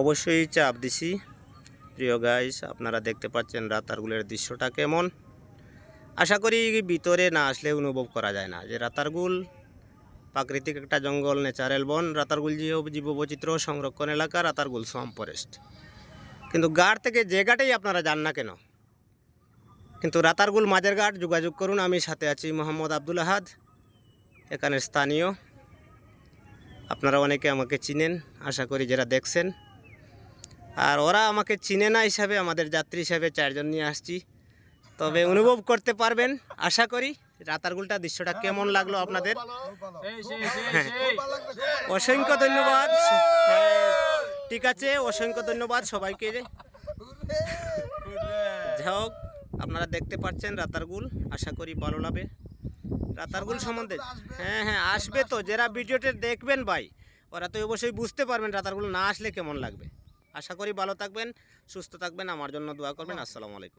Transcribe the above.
অবশ্যই চাপ দিছি। প্রিয় গাইস আপনারা দেখতে পাচ্ছেন রাতারগুলের দৃশ্যটা কেমন? আশা করি ভিতরে না আসলে অনুভব করা যায় না। যে রাতারগুল প্রাকৃতিক একটা জঙ্গল ন্যাচারাল বন, রাতারগুল জীব জীববৈচিত্র্য সংরক্ষণ এলাকা, রাতারগুল সোয়াম ফরেস্ট কিন্তু গাড় থেকে যে ঘাটেই আপনারা যান না কেন? কিন্তু রাতারগুল মাঝের ঘাট, যোগাযোগ করুন। আমি সাথে আছি মোহাম্মদ আব্দুল আহাদ, এখানে স্থানীয়। আপনারা অনেকে আমাকে চিনেন আশা করি যারা দেখছেন। আর ওরা আমাকে চিনে না হিসাবে আমাদের যাত্রী হিসাবে চারজন নিয়ে আসছি। তবে অনুভব করতে পারবেন আশা করি। রাতারগুলটা দৃশ্যটা কেমন লাগল আপনাদের? সেই অসংখ্য ধন্যবাদ। হ্যাঁ, ঠিক আছে অসংখ্য ধন্যবাদ সবাইকে। যাই হোক আপনারা দেখতে পাচ্ছেন রাতারগুল আশা করি ভালো লাগবে। রাতারগুল সম্বন্ধে? হ্যাঁ হ্যাঁ আসবে তো। যারা ভিডিওটা দেখবেন ভাই ওরা তো অবশ্যই বুঝতে পারবেন রাতারগুল না আসলে কেমন লাগবে। আশা করি ভালো থাকবেন সুস্থ থাকবেন। আমার জন্য দোয়া করবেন। আসসালামু আলাইকুম।